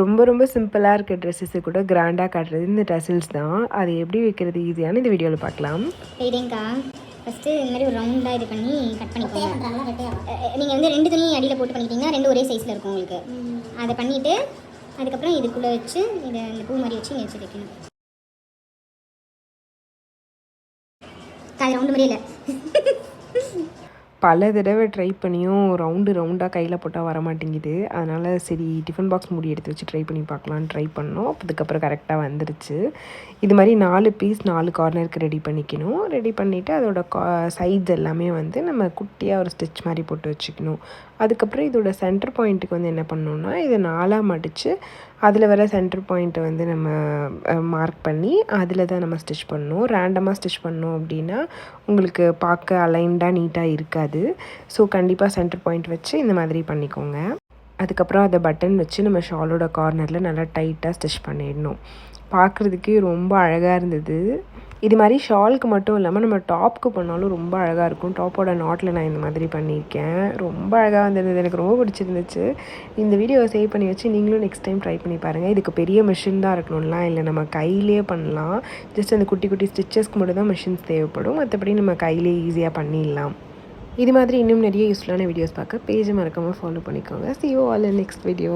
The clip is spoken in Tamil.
ரொம்ப ரொம்ப சிம்பிளாக இருக்க ட்ரெஸ்ஸஸை கூட கிராண்டாக காட்டுறது இந்த டசில்ஸ் தான். அது எப்படி வைக்கிறது ஈஸியான இந்த வீடியோவில் பார்க்கலாம். இதேங்கா ஃபஸ்ட்டு இந்த மாதிரி ஒரு ரவுண்டாக இது பண்ணி கட் பண்ணிக்கோங்க. நீங்கள் வந்து ரெண்டு துணி அடியில் போட்டு பண்ணிக்கிட்டீங்கன்னா ரெண்டு ஒரே சைஸில் இருக்கும் உங்களுக்கு. அதை பண்ணிவிட்டு அதுக்கப்புறம் இதுக்குள்ளே வச்சு இதை இந்த பூ மாதிரி வச்சு இங்கே வச்சு வைக்கணும். அது ரவுண்டு மாதிரியே இல்லை பல தடவை ட்ரை பண்ணியும் ரவுண்டு ரவுண்டாக கையில் போட்டால் வர மாட்டேங்குது அதனால் சரி டிஃபன் பாக்ஸ் மூடி எடுத்து வச்சு ட்ரை பண்ணி பார்க்கலான்னு ட்ரை பண்ணோம். அதுக்கப்புறம் கரெக்டாக வந்துருச்சு. இது மாதிரி நாலு பீஸ் நாலு கார்னருக்கு ரெடி பண்ணிக்கணும். ரெடி பண்ணிவிட்டு அதோட கா சைட்ஸ் எல்லாமே வந்து நம்ம குட்டியாக ஒரு ஸ்டிச் மாதிரி போட்டு வச்சுக்கணும். அதுக்கப்புறம் இதோட சென்டர் பாயிண்ட்டுக்கு வந்து என்ன பண்ணணும்னா இதை நாலாக மடித்து அதில் வர சென்டர் பாயிண்ட்டை வந்து நம்ம மார்க் பண்ணி அதில் தான் நம்ம ஸ்டிச் பண்ணணும். ரேண்டமாக ஸ்டிச் பண்ணோம் அப்படின்னா உங்களுக்கு பார்க்க அலைன்டாக நீட்டாக இருக்காது. ஸோ கண்டிப்பாக சென்டர் பாயிண்ட் வச்சு இந்த மாதிரி பண்ணிக்கோங்க. அதுக்கப்புறம் அதை பட்டன் வச்சு நம்ம ஷாலோட கார்னரில் நல்லா டைட்டாக ஸ்டிச் பண்ணிடணும். பார்க்குறதுக்கே ரொம்ப அழகாக இருந்தது. இது மாதிரி ஷாலுக்கு மட்டும் இல்லாமல் நம்ம டாப்க்கு பண்ணாலும் ரொம்ப அழகாக இருக்கும். டாப்போட நாட்டில் நான் இந்த மாதிரி பண்ணியிருக்கேன். ரொம்ப அழகாக வந்திருந்தது. எனக்கு ரொம்ப பிடிச்சிருந்துச்சு. இந்த வீடியோவை சேவ் பண்ணி வச்சு நீங்களும் நெக்ஸ்ட் டைம் ட்ரை பண்ணி பாருங்கள் இதுக்கு பெரிய மிஷின் தான் இருக்கணும்லாம் இல்லை. நம்ம கையிலே பண்ணலாம். ஜஸ்ட் அந்த குட்டி குட்டி ஸ்டிச்சஸ்க்கு மட்டும் தான் மிஷின்ஸ் தேவைப்படும். மற்றபடி நம்ம கையிலே ஈஸியாக பண்ணிடலாம். இது மாதிரி இன்னும் நிறைய யூஸ்ஃபுல்லான வீடியோஸ் பார்க்க. பேஜை மறக்காமல் ஃபாலோ பண்ணிக்கோங்க. See you all next video